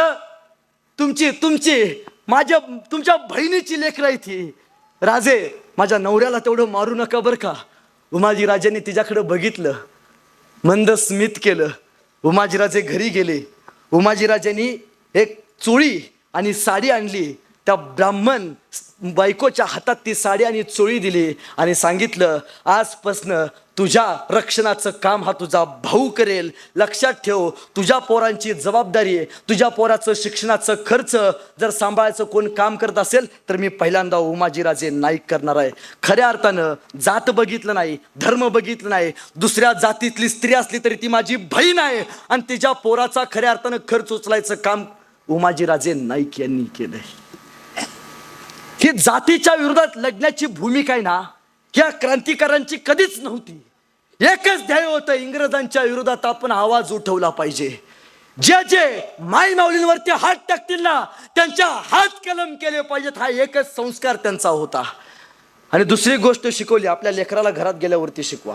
कुणाचं तुमची तुमची माझ्या तुमच्या बहिणीची लेकरं आहे ती. राजे माझ्या नवऱ्याला तेवढं मारू नका बरं का? उमाजी राजांनी तिच्याकडं बघितलं मंद स्मित केलं. उमाजीराजे घरी गेले. उमाजीराजांनी एक चोळी आणि साडी आणली. त्या ब्राह्मण बायकोच्या हातात ती साडी आणि चोळी दिली आणि सांगितलं आजपासनं तुझ्या रक्षणाचं काम हा तुझा भाऊ करेल. लक्षात ठेव तुझ्या पोरांची जबाबदारी आहे. तुझ्या पोराचं शिक्षणाचं खर्च जर सांभाळायचं कोण काम करत असेल तर मी पहिल्यांदा उमाजीराजे नाईक करणार आहे. खऱ्या अर्थानं जात बघितलं नाही धर्म बघितलं नाही. दुसऱ्या जातीतली स्त्री असली तरी ती माझी बहीण आहे. आणि तिच्या पोराचा खऱ्या अर्थानं खर्च उचलायचं काम उमाजीराजे नाईक यांनी केलंय. ही जातीच्या विरोधात लढण्याची भूमिका आहे ना या क्रांतिकारांची कधीच नव्हती. एकच ध्येय होतं इंग्रजांच्या विरोधात आपण आवाज उठवला पाहिजे. जे जे माई माऊलींवरती हात टाकतील ना त्यांच्या हात कलम केले पाहिजेत हा एकच संस्कार त्यांचा होता. आणि दुसरी गोष्ट शिकवली आपल्या लेकराला घरात गेल्यावरती शिकवा.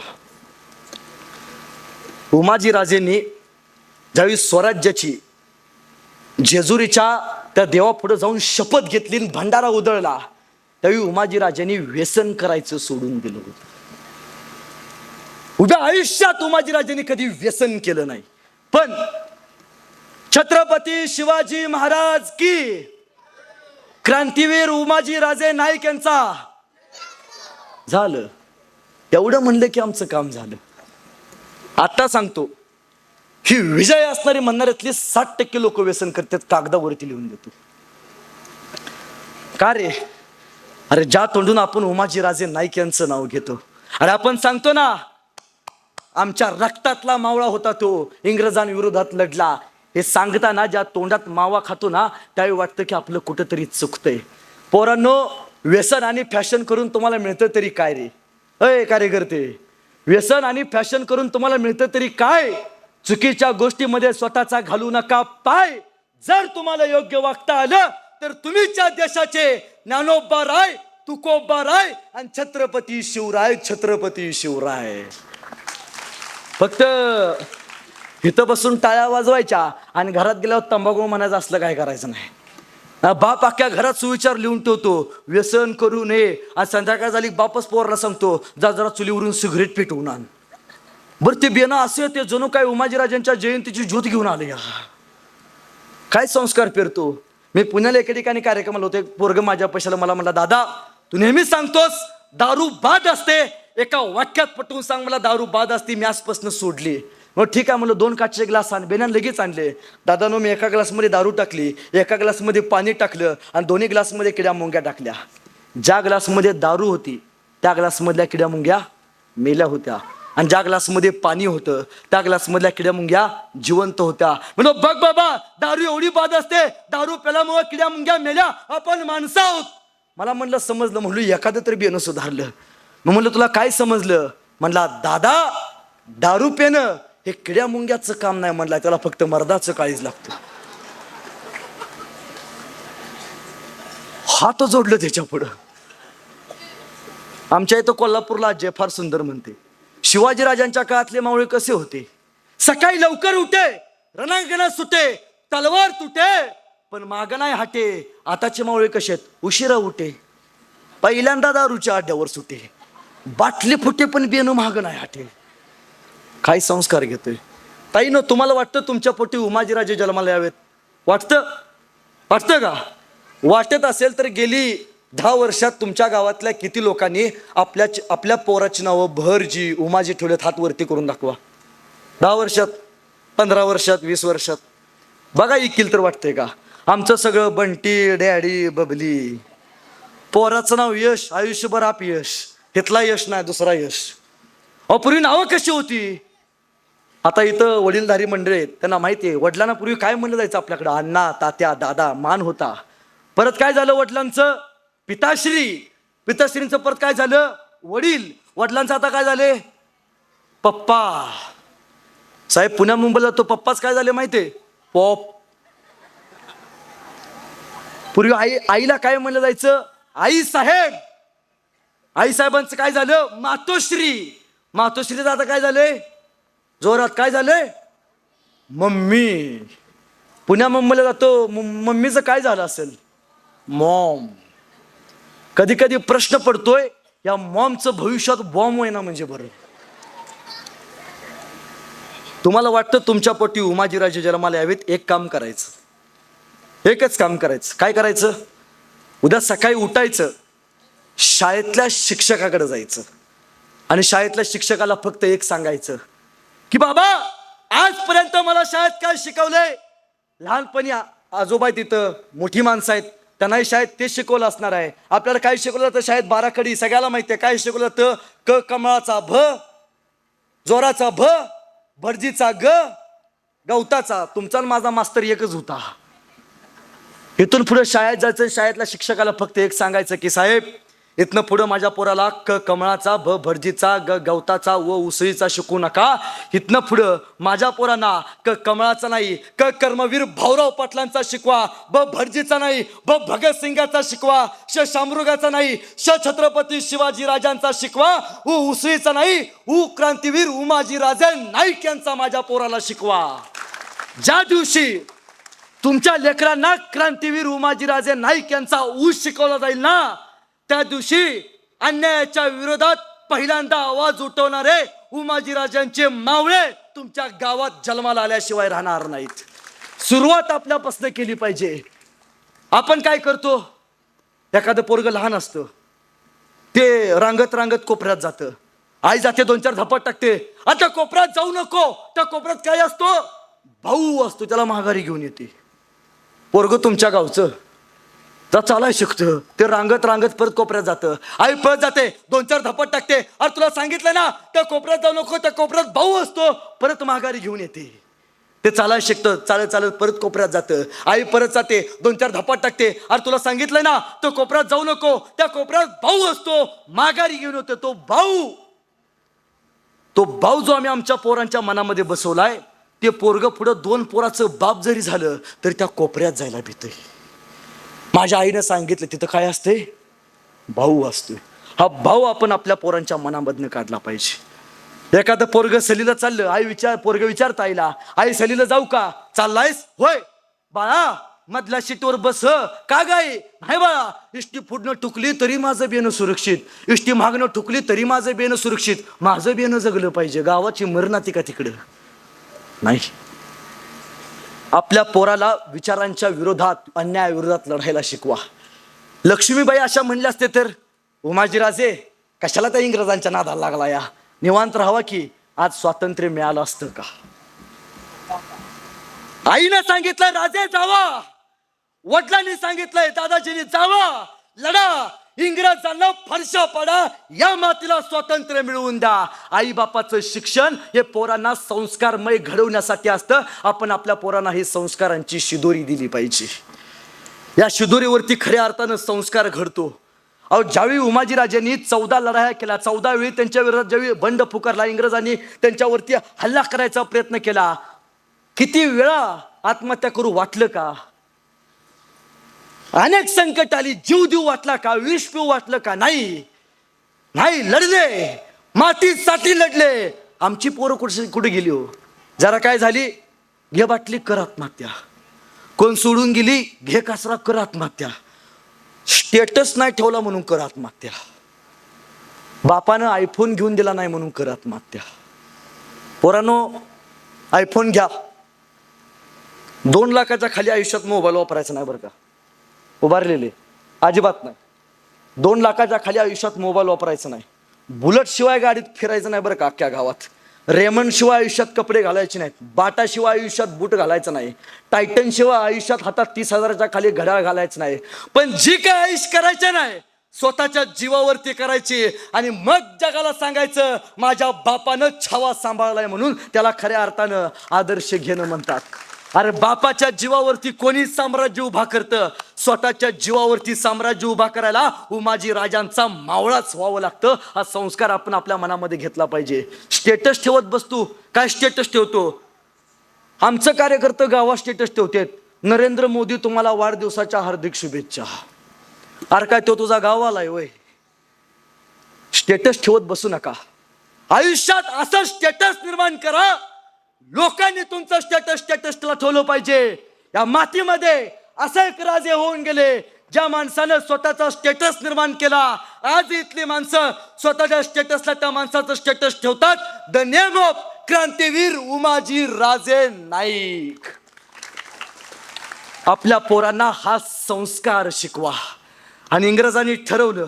उमाजी राजेंनी ज्यावेळी स्वराज्याची जेजुरीच्या त्या देवापुढे जाऊन शपथ घेतली आणि भंडारा उधळला. त्यावेळी उमाजी राजांनी व्यसन करायचं सोडून दिलं होतं. उभ्या आयुष्यात उमाजी राजांनी कधी व्यसन केलं नाही. पण छत्रपती शिवाजी महाराज की क्रांतीवीर उमाजी राजे नाईक यांचा. झालं. एवढं म्हणलं की आमचं काम झालं. आता सांगतो. ही विजय असणारी म्हणणाऱ्यातली साठ टक्के लोक व्यसन करतात कागदावरती लिहून देतो. का रे? अरे ज्या तोंडून आपण उमाजी राजे नाईक यांचं नाव घेतो. अरे आपण सांगतो ना आमच्या रक्तातला मावळा होता तो इंग्रजांविरोधात लढला. हे सांगताना ज्या तोंडात मावा खातो ना त्यावेळी वाटतं की आपलं कुठंतरी चुकतंय. पोरांनो व्यसन आणि फॅशन करून तुम्हाला मिळतं तरी काय रे? अय कार्यकर्ते व्यसन आणि फॅशन करून तुम्हाला मिळतं तरी काय? चुकीच्या गोष्टीमध्ये स्वतःचा घालू नका. पाय जर तुम्हाला योग्य वागता आलं तर तुम्हीच्या देशाचे ज्ञानोबा राय तुकोबा राय आणि छत्रपती शिवराय छत्रपती शिवराय. फक्त इथं बसून टाळ्या वाजवायच्या आणि घरात गेल्यावर तंबाखू म्हणायचं असलं काय करायचं नाही. बाप अख्ख्या घरात सुविचार लिहून ठेवतो. व्यसन करू नये. आणि संध्याकाळ झाली बापच पोरला सांगतो जा जरा चुलीवरून सिगरेट पेटवून आण. बरं ते बेना असे ते जणू काय उमाजीराजांच्या जयंतीची ज्योत घेऊन आले या काय संस्कार पेरतो? मी पुण्याला एके ठिकाणी कार्यक्रमाला होते पोरग माझ्या पैशाला मला म्हणला दादा तू नेहमीच सांगतोस दारू बाद असते. एका वाक्यात पटवून सांग मला दारू बाद असते मी आजपासून सोडली. मग ठीक आहे म्हणलं दोन काचचे ग्लास आण बेण्यान लगेच आणले. दादानो मी एका ग्लासमध्ये दारू टाकली एका ग्लासमध्ये पाणी टाकलं आणि दोन्ही ग्लासमध्ये किड्या मुंग्या टाकल्या. ज्या ग्लासमध्ये दारू होती त्या ग्लासमधल्या किड्या मुंग्या मेल्या होत्या. आणि ज्या ग्लासमध्ये पाणी होतं त्या ग्लासमधल्या किड्या मुंग्या जिवंत होत्या. म्हणून बघ बाबा दारू एवढी बाद असते. दारू प्याल्यामुळे किड्या मुंग्या मेल्या. आपण माणसं आहोत. मला म्हणलं समजलं. म्हणलं एखादं तरी बियाणं सुधारलं. मग म्हणलं तुला काय समजलं? म्हणला दादा दारू पेनं हे किड्या मुंग्याचं काम नाही. म्हणलं त्याला फक्त मर्दाचं काळीज लागतं. हात जोडलं त्याच्या पुढं. आमच्या इथं कोल्हापूरला जे फार सुंदर म्हणते. शिवाजीराजांच्या काळातले मावळे कसे होते? सकाळी लवकर उठे रणांगणात सुटे तलवार तुटे पण माग नाही हाटे. आताचे मावळे कसे आहेत? उशिरा उठे. पहिल्यांदा दारूच्या आड्यावर सुटे. बाटली फुटे पण बेनू माग नाही हाटे. काय संस्कार घेतोय? ताई न तुम्हाला वाटतं तुमच्या पोटी उमाजीराजे जन्माला यावेत? वाटतं? वाटतं का? वाटत असेल तर गेली. दहा वर्षात तुमच्या गावातल्या किती लोकांनी आपल्या आपल्या पोराची नावं भरजी उमाजी ठेवलेत हात वरती करून दाखवा. दहा वर्षात पंधरा वर्षात वीस वर्षात. बघा इकील तर वाटतंय का? आमचं सगळं बंटी डॅडी बबली. पोराचं नाव यश आयुष्यभर आप यश. इथला यश नाही दुसरा यश. अपूर्वी पूर्वी नावं कशी होती? आता इथं वडीलधारी मंडळी आहेत त्यांना माहिती आहे वडिलांना पूर्वी काय म्हणलं जायचं आपल्याकडं? अण्णा तात्या दादा मान होता. परत काय झालं वडिलांचं? पिताश्री पिताश्रींचं परत काय झालं? वडील. वडिलांचं आता काय झाले? पप्पा. साहेब पुण्या मुंबईला तो पप्पाच काय झाले माहितीये पॉप. पूर्वी आई आईला काय म्हणलं जायचं? आई साहेब. आई साहेबांचं काय झालं? मातोश्री. मातोश्रीचं आता काय झालंय? जोरात काय झालंय? मम्मी. पुण्या मुंबईला जातो. मम्मीचं काय झालं असेल? मॉम. कधी कधी प्रश्न पडतोय या मॉमचं भविष्यात बॉम्ब आहे ना म्हणजे बरं. तुम्हाला वाटतं तुमच्या पोटी उमाजीराजे जन्माला यावेत? एक काम करायचं. एकच काम करायचं. काय करायचं? उद्या सकाळी उठायचं. शाळेतल्या शिक्षकाकडे जायचं. आणि शाळेतल्या शिक्षकाला फक्त एक सांगायचं. की बाबा आजपर्यंत मला शाळेत काय शिकवलंय? लहानपणी आजोबा तिथं मोठी माणसं आहेत. त्यांनाही शाळेत ते शिकवलं असणार आहे. आपल्याला काय शिकवलं तर शाळेत बाराखडी सगळ्याला माहिती आहे. काय शिकवलं तर क कमळाचा भ जोराचा भ भरजीचा ग गवताचा. तुमचा माझा मास्तर एकच होता. इथून पुढे शाळेत जायचं शाळेतल्या शिक्षकाला फक्त एक सांगायचं की साहेब इथनं पुढं माझ्या पोराला क कमळाचा भ भरजीचा ग गवताचा व उसळीचा शिकू नका. इथनं पुढं माझ्या पोरांना क कमळाचा नाही क कर्मवीर भाऊराव पाटलांचा शिकवा ब भरजीचा नाही ब भगतसिंगाचा शिकवा श शामृगाचा नाही श छत्रपती शिवाजी राजांचा शिकवा उ उसळीचा नाही उ क्रांतीवीर उमाजी राजे नाईक यांचा माझ्या पोराला शिकवा. ज्या दिवशी तुमच्या लेकरांना क्रांतीवीर उमाजीराजे नाईक यांचा ऊस शिकवला जाईल ना त्या दिवशी अन्यायाच्या विरोधात पहिल्यांदा आवाज उठवणारे उमाजीराजांचे मावळे तुमच्या गावात जन्माला आल्याशिवाय राहणार नाहीत. सुरुवात आपल्यापासून केली पाहिजे. आपण काय करतो? एखादं पोरग लहान असतं. ते रांगत रांगत कोपऱ्यात जातं. आई जाते दोन चार धपाट टाकते. आता कोपऱ्यात जाऊ नको. त्या कोपऱ्यात काय असतो? भाऊ असतो त्याला महागारी घेऊन येते. पोरग तुमच्या गावचं. तर चालाय शिकतं. ते रांगत रांगत परत कोपऱ्यात जातं. आई परत जाते. दोन चार धपट टाकते. अरे तुला सांगितलं ना त्या कोपऱ्यात जाऊ नको त्या कोपऱ्यात भाऊ असतो. परत महागारी घेऊन येते. ते चालाय शिकतं. चालत चालत परत कोपऱ्यात जातं. आई परत जाते. दोन चार धपाट टाकते. अरे तुला सांगितलं ना तो कोपऱ्यात जाऊ नको. त्या कोपऱ्यात भाऊ असतो. माघारी घेऊन येतो तो भाऊ. तो भाऊ जो आम्ही आमच्या पोरांच्या मनामध्ये बसवलाय ते पोरग पुढं दोन पोराचं बाप जरी झालं तरी त्या कोपऱ्यात जायला भीतही माझ्या आईनं सांगितलं तिथं काय असते? भाऊ असतोय हा भाऊ आपण आपल्या पोरांच्या मनामधनं काढला पाहिजे. एखादं पोरग सलीला चाललं आई विचार पोरग विचारता आईला आई सलीला जाऊ का? चाललायस? होय. बाळा मधल्या सीटवर बस का गाय नाही बाळा इष्टी फुडणं टुकली तरी माझं बेनं सुरक्षित. इष्टी मागणं टुकली तरी माझं बेनं सुरक्षित. माझं बेनं जगलं पाहिजे गावाची मरणाती का तिकडं? नाही. आपल्या पोराला विचारांच्या विरोधात अन्यायाविरोधात लढायला शिकवा. लक्ष्मीबाई अशा म्हणल्या असते तर उमाजीराजे कशाला त्या इंग्रजांच्या नादाला लागला या? निवांत राहावा की आज स्वातंत्र्य मिळालं असतं का? आईनं सांगितलं राजे जावा. वडिलांनी सांगितलंय दादाजींनी जावा. लढा. इंग्रजांना फरशा पडा या मातीला स्वातंत्र्य मिळवून द्या. आई बापाचं शिक्षण हे पोरांना संस्कारमय घडवण्यासाठी असतं. आपण आपल्या पोरांना ही संस्कारांची शिदोरी दिली पाहिजे. या शिदोरीवरती खऱ्या अर्थानं संस्कार घडतो. अहो ज्यावेळी उमाजीराजांनी चौदा लढाया केल्या चौदा वेळी त्यांच्या विरोधात ज्यावेळी बंड पुकारला इंग्रजांनी त्यांच्यावरती हल्ला करायचा प्रयत्न केला किती वेळा आत्महत्या करू वाटलं का? अनेक संकट आली. जीव देऊ वाटला का? विष पिऊ वाटलं का? नाही. नाही लढले. मातीत साठी लढले. आमची पोरं कुठे कुठे गेली हो? जरा काय झाली? घे बाटली कर आत्महत्या. कोण सोडून गेली? घे कचरा कर आत्महत्या. स्टेटस नाही ठेवला म्हणून कर आत्महत्या. बापानं आयफोन घेऊन दिला नाही म्हणून कर आत्महत्या. पोरानो आयफोन घ्या. दोन लाखाच्या खाली आयुष्यात मोबाईल वापरायचा नाही बरं का? उभारलेले. अजिबात नाही. दोन लाखाच्या खाली आयुष्यात मोबाईल वापरायचा नाही. बुलट शिवाय गाडीत फिरायचं नाही बरं का अख्ख्या गावात. रेमंड शिवाय आयुष्यात कपडे घालायचे नाहीत. बाटाशिवाय आयुष्यात बूट घालायचं नाही. टायटन शिवाय आयुष्यात हातात तीस हजाराच्या खाली घड्याळ घालायचं नाही. पण जी काय आयुष्य करायचं नाही स्वतःच्या जीवावरती करायची आणि मग जगाला सांगायचं माझ्या बापानं छावा सांभाळलाय म्हणून त्याला खऱ्या अर्थानं आदर्श घेणं म्हणतात. अरे बापाच्या जीवावरती कोणी साम्राज्य उभा करतं? स्वतःच्या जीवावरती साम्राज्य उभा करायला उमाजी राजांचा मावळाच व्हावं लागतं. हा संस्कार आपण आपल्या मनामध्ये घेतला पाहिजे. स्टेटस ठेवत बसतो काय स्टेटस ठेवतो? आमचं कार्यकर्तं गावात स्टेटस ठेवतेत. नरेंद्र मोदी तुम्हाला वाढदिवसाच्या हार्दिक शुभेच्छा. अरे काय तो तुझा गावाला आहे वय. स्टेटस ठेवत बसू नका. आयुष्यात असं स्टेटस निर्माण करा. लोकांनी तुमचं स्टेटस स्टेटसला ठेवलं पाहिजे. या मातीमध्ये असे एक राजे होऊन गेले ज्या माणसानं स्वतःचा स्टेटस निर्माण केला. आज इथली माणसं स्वतःच्या स्टेटसला त्या माणसाचं स्टेटस ठेवतात. The name of क्रांतीवीर Umaji Raje Naik. आपल्या पोरांना हा संस्कार शिकवा. आणि इंग्रजांनी ठरवलं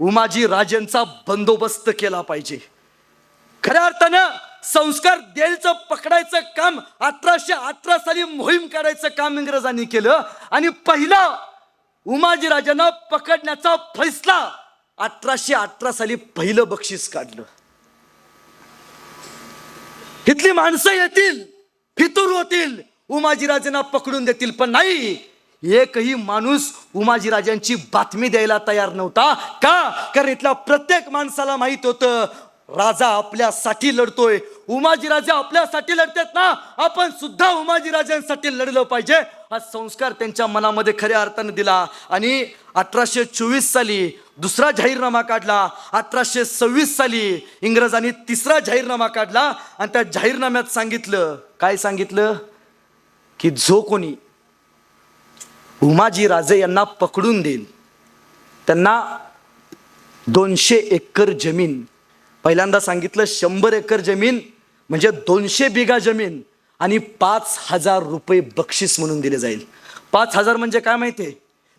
उमाजी राजेंचा बंदोबस्त केला पाहिजे. खऱ्या अर्थानं संस्कार द्यायचं पकडायचं काम अठराशे अठरा साली मोहीम काढायचं काम इंग्रजांनी केलं. आणि पहिला उमाजी राजांना पकडण्याचा फैसला अठराशे अठरा साली पहिलं बक्षीस काढलं. इथली माणसं येतील फितूर होतील उमाजीराजांना पकडून देतील पण नाही. एकही माणूस उमाजीराजांची बातमी द्यायला तयार नव्हता. का? कारण इथल्या प्रत्येक माणसाला माहीत होतं राजा आपल्यासाठी लढतोय. उमाजीराजे आपल्यासाठी लढतात ना? आपण सुद्धा उमाजीराजांसाठी लढलं पाहिजे. हा संस्कार त्यांच्या मनामध्ये खऱ्या अर्थाने दिला. आणि अठराशे चोवीस साली दुसरा जाहीरनामा काढला. अठराशे सव्वीस साली इंग्रजांनी तिसरा जाहीरनामा काढला. आणि त्या जाहीरनाम्यात सांगितलं काय सांगितलं? की जो कोणी उमाजी राजे यांना पकडून देईल त्यांना दोनशे एकर जमीन पहिल्यांदा सांगितलं शंभर एकर जमीन म्हणजे दोनशे बिघा जमीन आणि पाच हजार रुपये बक्षीस म्हणून दिले जाईल. पाच हजार म्हणजे काय माहिती आहे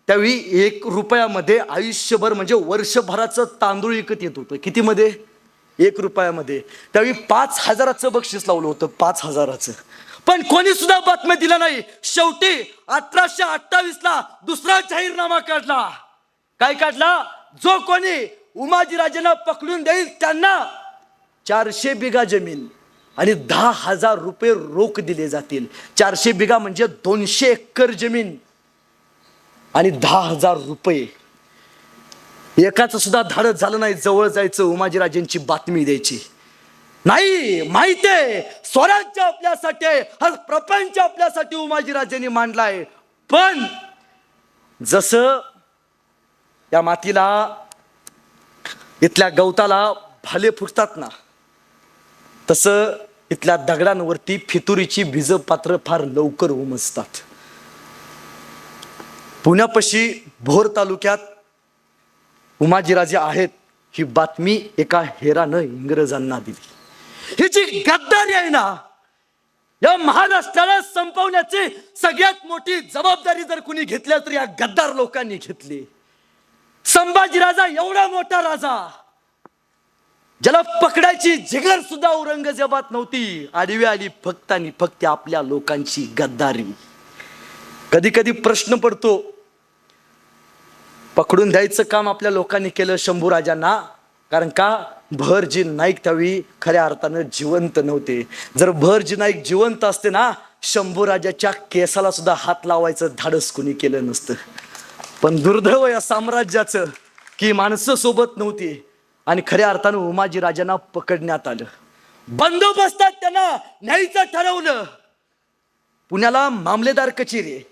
त्यावेळी एक रुपयामध्ये आयुष्यभर म्हणजे वर्षभराचं तांदूळ विकत येत होतं. कितीमध्ये? एक रुपयामध्ये. त्यावेळी पाच हजाराचं बक्षीस लावलं होतं पाच हजाराचं. पण कोणी सुद्धा बातम्या दिल्या नाही. शेवटी अठराशे अठ्ठावीस ला दुसरा जाहीरनामा काढला. काय काढला? जो कोणी उमाजीराजांना पकडून देईल त्यांना. चारशे बिघा जमीन आणि दहा हजार रुपये रोख दिले जातील. चारशे बिघा म्हणजे दोनशे एकर जमीन आणि दहा हजार रुपये. एकाचं सुद्धा धाडत झालं नाही जवळ जायचं उमाजीराजेंची बातमी द्यायची. नाही माहिती आहे स्वराज्य आपल्यासाठी आहे, हा प्रपंच आपल्यासाठी उमाजीराजेंनी मांडलाय. पण जसं या मातीला इथल्या गवताला भाले फुटतात ना तसं इथल्या दगडांवरती फितुरीची बीज पात्र फार लवकर उमजतात. पुण्यापाशी भोर तालुक्यात उमाजीराजे आहेत ही बातमी एका हेरानं इंग्रजांना दिली. ही जी गद्दारी आहे ना या महाराष्ट्राला संपवण्याची सगळ्यात मोठी जबाबदारी जर कुणी घेतल्या तर या गद्दार लोकांनी घेतली. संभाजी राजा एवढा मोठा राजा. ज्याला पकडायची जिगर सुद्धा औरंगजेबात नव्हती. आडवी आली फक्त आणि फक्त आपल्या लोकांची गद्दारी. कधी कधी प्रश्न पडतो पकडून द्यायचं काम आपल्या लोकांनी केलं शंभूराजांना कारण का? भरजी नाईक त्यावेळी खऱ्या अर्थानं जिवंत नव्हते. जर भरजी नाईक जिवंत असते ना शंभूराजाच्या केसाला सुद्धा हात लावायचं धाडस कुणी केलं नसतं. पण दुर्दैव या साम्राज्याचं की माणसं सोबत नव्हती आणि खऱ्या अर्थानं उमाजी राजांना पकडण्यात आलं. बंदोबस्तात त्यांना न्यायचं ठरवलं. पुण्याला मामलेदार कचेरी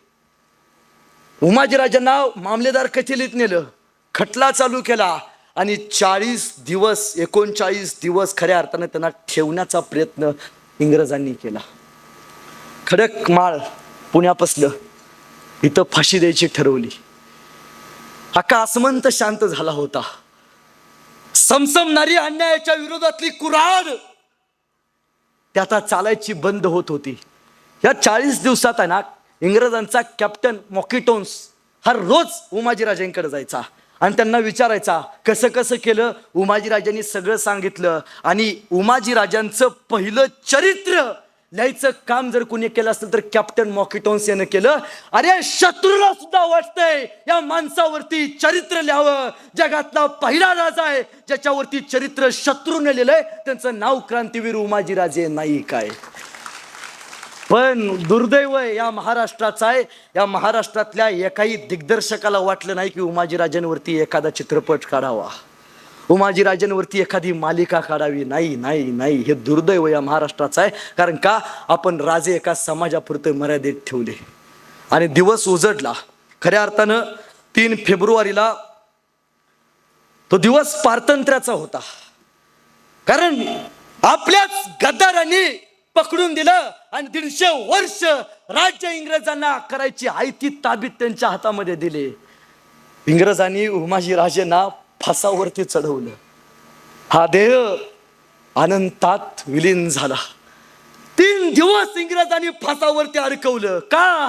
उमाजी राजांना मामलेदार कचेरीत नेलं. खटला चालू केला आणि चाळीस दिवस एकोणचाळीस दिवस खऱ्या अर्थानं त्यांना ठेवण्याचा प्रयत्न इंग्रजांनी केला. खडक माळ पुण्यापासलं इथं फाशी द्यायची ठरवली. अख्खा आसमंत शांत झाला होता. समसमणारी अन्यायाच्या विरोधातली कुराड त्याचा आता चालायची बंद होत होती. या चाळीस दिवसात आहे ना इंग्रजांचा कॅप्टन मॉकिटोन्स हा रोज उमाजीराजेंकडे जायचा आणि त्यांना विचारायचा कसं कसं केलं उमाजीराजांनी सगळं सांगितलं आणि उमाजीराजांचं पहिलं चरित्र लिहायचं काम जर कोणी केलं असेल तर कॅप्टन मॉकिटोन्स यानं केलं. अरे शत्रूला सुद्धा वाटतंय या माणसावरती चरित्र लिहावं. जगातला पहिला राजा आहे ज्याच्यावरती चरित्र शत्रूने लिहिलंय. त्यांचं नाव क्रांतीवीर उमाजीराजे नाईक आहे. पण दुर्दैव आहे या महाराष्ट्राचा आहे. या महाराष्ट्रातल्या एकाही दिग्दर्शकाला वाटलं नाही की उमाजीराजांवरती एखादा चित्रपट काढावा. उमाजी राजांवरती एखादी मालिका काढावी? नाही नाही नाही. हे दुर्दैव या महाराष्ट्राचं आहे. कारण का? आपण राजे एका समाजापुरते मर्यादित ठेवले. आणि दिवस उजडला. खऱ्या अर्थानं तीन फेब्रुवारीला तो दिवस पारतंत्र्याचा होता. कारण आपल्याच गद्दारांनी पकडून दिलं आणि दीडशे वर्ष राज्य इंग्रजांना करायची आयती ताबीत त्यांच्या हातामध्ये दिले. इंग्रजांनी उमाजी राजेंना फासावरती चढवलं. हा देह अनंतात विलीन झाला. तीन दिवस इंग्रजांनी फासावरती अडकवलं. का?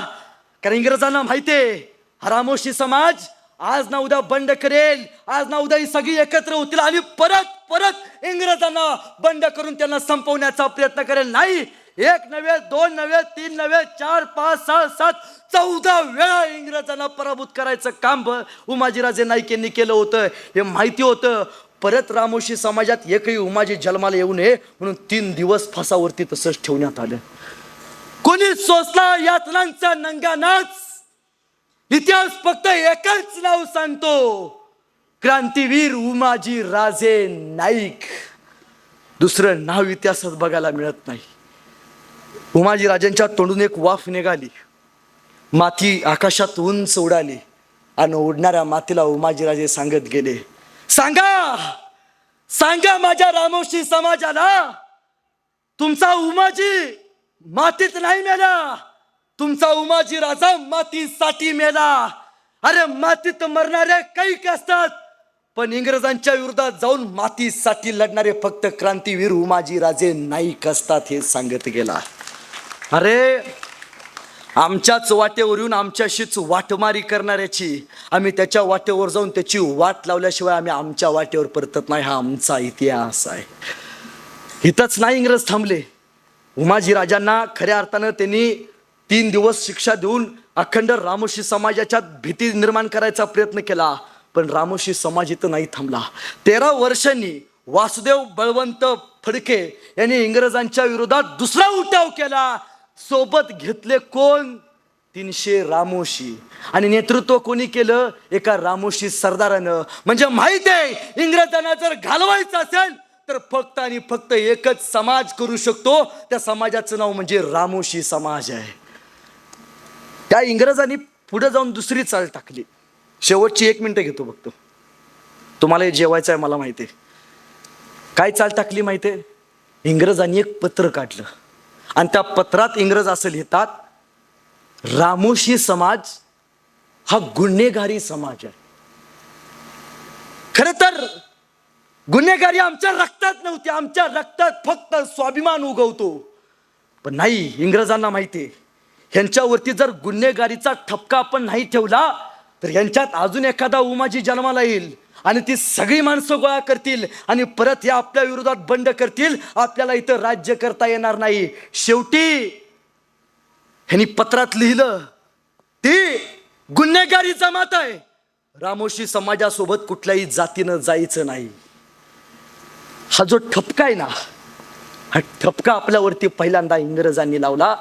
कारण इंग्रजांना माहितीये हा रामोशी समाज आज ना उद्या बंड करेल आज ना उद्या ही सगळी एकत्र होतील आणि परत परत इंग्रजांना बंड करून त्यांना संपवण्याचा प्रयत्न करेल. नाही एक नव्हे दोन नव्हे तीन नव्हे चार पाच सहा सात चौदा वेळा इंग्रजांना पराभूत करायचं काम उमाजीराजे नाईक यांनी केलं होतं. हे माहिती होतं. परत रामोशी समाजात एकही उमाजी जन्माला येऊ नये म्हणून तीन दिवस फासावरती तसंच ठेवण्यात आलं. कोणी सोसला यातनांचा नंगानाच इतिहास फक्त एकच नाव सांगतो. क्रांतीवीर उमाजी राजे नाईक. दुसरं नाव इतिहासात बघायला मिळत नाही. उमाजी राजांच्या तोंडून एक वाफ निघाली. माती आकाशात उंच उडाली आणि उडणाऱ्या मातीला उमाजीराजे सांगत गेले. सांगा! सांगा माझ्या रामोशी समाजाला तुमचा उमाजी मातीत नाही मेला. तुमचा उमाजी राजा मातीसाठी मेला. अरे मातीत मरणारे काही असतात पण इंग्रजांच्या विरोधात जाऊन मातीसाठी लढणारे फक्त क्रांतीवीर उमाजी राजे नाईक असतात हे सांगत गेला. अरे आमच्याच वाटेवर येऊन आमच्याशीच वाटमारी करणाऱ्याची आम्ही त्याच्या वाटेवर जाऊन त्याची वाट लावल्याशिवाय आम्ही आमच्या वाटेवर परतत नाही हा आमचा इतिहास आहे. इथंच नाही इंग्रज थांबले. उमाजी राजांना खऱ्या अर्थानं त्यांनी तीन दिवस शिक्षा देऊन अखंड रामोशी समाजाच्या भीती निर्माण करायचा प्रयत्न केला पण रामोशी समाज इथं नाही थांबला. तेरा वर्षांनी वासुदेव बळवंत फडके यांनी इंग्रजांच्या विरोधात दुसरा उठाव केला. सोबत घेतले कोण? तीनशे रामोशी. आणि नेतृत्व कोणी केलं? एका रामोशी सरदारानं. म्हणजे माहीत आहे इंग्रजांना जर घालवायचं असेल तर फक्त आणि फक्त एकच समाज करू शकतो. त्या समाजाचं नाव म्हणजे रामोशी समाज आहे. त्या इंग्रजांनी पुढे जाऊन दुसरी चाल टाकली. शेवटची एक मिनिटं घेतो बघतो तुम्हाला हे जेवायचं आहे मला माहिती आहे. काय चाल टाकली माहिती आहे? इंग्रजांनी एक पत्र काढलं. आणि त्या पत्रात इंग्रज असं लिहितात रामोशी समाज हा गुन्हेगारी समाज आहे. खर तर गुन्हेगारी आमच्या रक्तात नव्हती आमच्या रक्तात फक्त स्वाभिमान उगवतो. पण नाही इंग्रजांना माहिती आहे ह्यांच्यावरती जर गुन्हेगारीचा ठपका आपण नाही ठेवला तर ह्यांच्यात अजून एखादा उमाजी जन्माला येईल. आणि ती सगळी माणसं गोळा करतील आणि परत या आपल्या विरोधात बंड करतील आपल्याला इथं राज्य करता येणार नाही. शेवटी ह्यांनी पत्रात लिहिलं ती गुन्हेगारी जमात आहे. रामोशी समाजासोबत कुठल्याही जातीनं जायचं नाही. हा जो ठपका आहे ना हा ठपका आपल्यावरती पहिल्यांदा इंग्रजांनी लावला.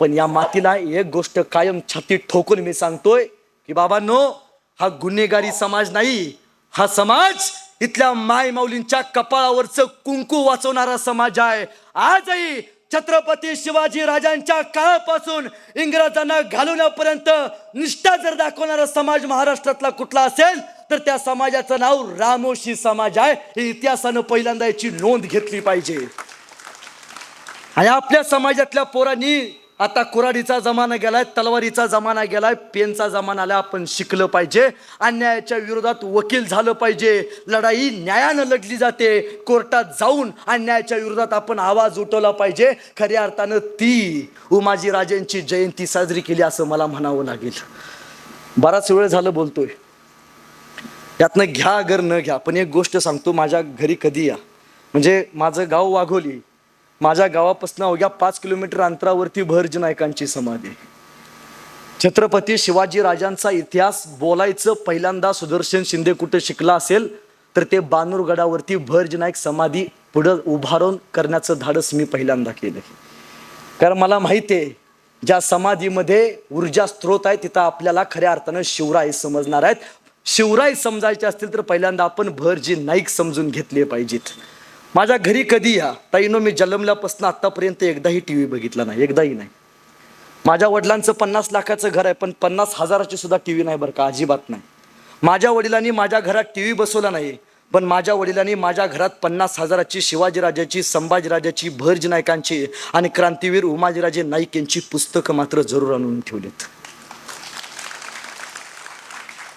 पण या मातीला एक गोष्ट कायम छातीत ठोकून मी सांगतोय की बाबांनो हा गुन्हेगारी समाज नाही हा समाज इथल्या माय माऊलींच्या कपाळावरचं कुंकू वाचवणारा समाज आहे. आजही छत्रपती शिवाजी राजांच्या काळापासून इंग्रजांना घालवण्यापर्यंत निष्ठा जर दाखवणारा समाज महाराष्ट्रातला कुठला असेल तर त्या समाजाचं नाव रामोशी समाज आहे. हे इतिहासानं पहिल्यांदा याची नोंद घेतली पाहिजे. आणि आपल्या समाजातल्या पोरांनी आता कुराडीचा जमाना गेलाय तलवारीचा जमाना गेलाय पेनचा जमाना आला आपण शिकलं पाहिजे. अन्यायाच्या विरोधात वकील झालं पाहिजे. लढाई न्यायानं लढली जाते. कोर्टात जाऊन अन्यायाच्या विरोधात आपण आवाज उठवला पाहिजे. खऱ्या अर्थानं ती उमाजी राजेंची जयंती साजरी केली असं मला म्हणावं लागेल. बराच वेळ झालं बोलतोय. यातनं घ्या अगर न घ्या पण एक गोष्ट सांगतो माझ्या घरी कधी या. म्हणजे माझं गाव वाघोली. माझ्या गावापासून अवघ्या पाच किलोमीटर अंतरावरती भरज नायकांची समाधी छत्रपती शिवाजी राजांचा इतिहास बोलायचं पहिल्यांदा सुदर्शन शिंदे कुठे शिकला असेल तर ते बानूरगडावरती भरज नाईक समाधी पुढं उभारून करण्याचं धाडस मी पहिल्यांदा केलं कारण मला माहिती आहे ज्या समाधीमध्ये ऊर्जा स्त्रोत आहे तिथं आपल्याला खऱ्या अर्थानं शिवराय समजणार आहेत. शिवराय समजायचे असतील तर पहिल्यांदा आपण भरजी नाईक समजून घेतले पाहिजेत. माझ्या घरी कधी या? ताईनो मी जन्मल्यापासून आत्तापर्यंत एकदाही टी व्ही बघितला नाही. एकदाही नाही. माझ्या वडिलांचं पन्नास लाखाचं घर आहे पण पन्नास हजाराची सुद्धा टी व्ही नाही बरं का अजिबात नाही. माझ्या वडिलांनी माझ्या घरात टी व्ही बसवला नाही पण माझ्या वडिलांनी माझ्या घरात पन्नास हजाराची शिवाजीराजाची संभाजीराजाची भरज नायकांची आणि क्रांतीवीर उमाजीराजे नाईक यांची पुस्तकं मात्र जरूर आणून ठेवलीत.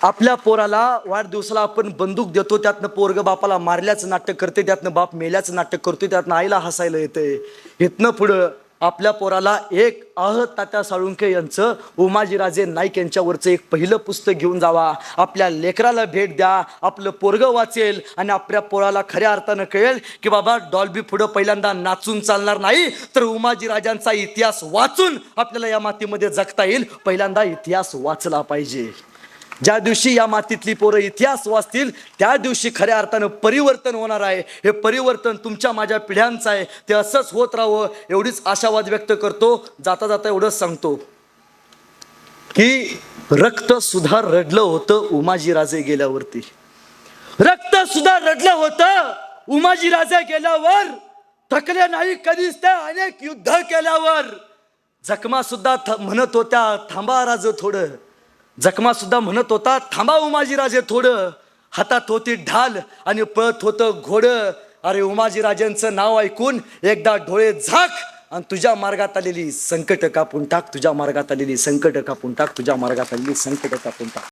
आपल्या पोराला वाढदिवसाला आपण बंदूक देतो त्यातनं पोरग बापाला मारल्याचं नाटक करते त्यातनं बाप मेल्याचं नाटक करतोय त्यातनं आईला हसायला येतंय इथनं पुढं आपल्या पोराला एक आह तात्या साळुंके यांचं उमाजीराजे नाईक यांच्यावरचं एक पहिलं पुस्तक घेऊन जावा. आपल्या लेकराला भेट द्या आपलं पोरगं वाचेल आणि आपल्या पोराला खऱ्या अर्थानं कळेल की बाबा डॉल्बी पुढं पहिल्यांदा नाचून चालणार नाही तर उमाजीराजांचा इतिहास वाचून आपल्याला या मातीमध्ये जगता येईल. पहिल्यांदा इतिहास वाचला पाहिजे. ज्या दिवशी या मातीतली पोरं इतिहास वाचतील त्या दिवशी खऱ्या अर्थानं परिवर्तन होणार आहे. हे परिवर्तन तुमच्या माझ्या पिढ्यांचं आहे. ते असंच होत राहावं एवढीच आशावाद व्यक्त करतो. जाता जाता एवढंच सांगतो. की रक्त सुद्धा रडलं होतं उमाजी राजे गेल्यावरती. रक्त सुद्धा रडलं होतं उमाजी राजे गेल्यावर. थकले नाही कधीच त्या अनेक युद्ध केल्यावर. जखमा सुद्धा थ- म्हणत होत्या थांबा राज थोडं. जखमा सुद्धा म्हणत होता थांबा हो उमाजी राजे थोडं. हातात होती ढाल आणि पळत होतं घोडं. अरे उमाजी राजांचं नाव ऐकून एकदा डोळे झाक आणि तुझ्या मार्गात आलेली संकट कापून टाक तुझ्या मार्गात आलेली संकट कापून टाक तुझ्या मार्गात आलेली संकट कापून टाक.